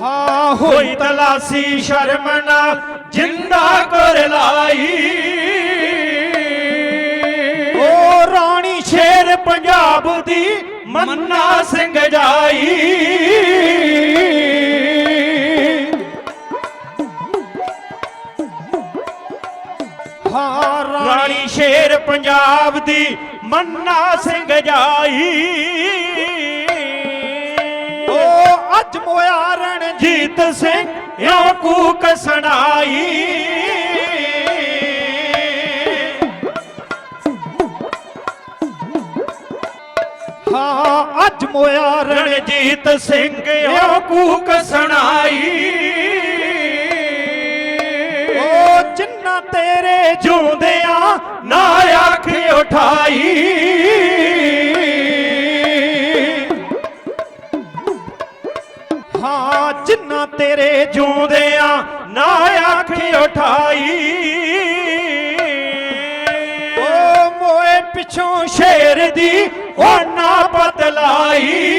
ਹਾਂ ਹੋਈ ਤਲਾਸੀ ਸ਼ਰਮ ਨਾਲ ਜਿੰਦਾ ਕਰ ਲਾਈ। ਓ ਰਾਣੀ ਸ਼ੇਰ ਪੰਜਾਬ ਦੀ ਮੰਨਾ ਸਿੰਘ ਜਾਈ। ਹਾਂ ਰਾਣੀ ਸ਼ੇਰ ਪੰਜਾਬ ਦੀ ਮੰਨਾ ਸਿੰਘ ਜਾਈ। ਅੱਜ ਮੋਇਆ ਰਣ ਜੀਤ ਸਿੰਘ ਇਉਂ ਕੂਕ ਸੁਣਾਈ। ਹਾਂ ਅੱਜ ਮੋਇਆ ਰਣ ਰਣਜੀਤ ਸਿੰਘ ਇਉਂ ਕੂਕ ਸੁਣਾਈ। ਓ ਜਿੰਨਾ ਤੇਰੇ ਜੂੰਦਿਆਂ ਨਾ ਹਾਂ, ਜਿੰਨਾ ਤੇਰੇ ਜੂੰਦਿਆਂ ਨਾ ਅੱਖ ਉਠਾਈ। ਓ ਮੋਏ ਪਿਛੋਂ ਸ਼ੇਰ ਦੀ ਉਹ ਨਾ ਬਦਲਾਈ।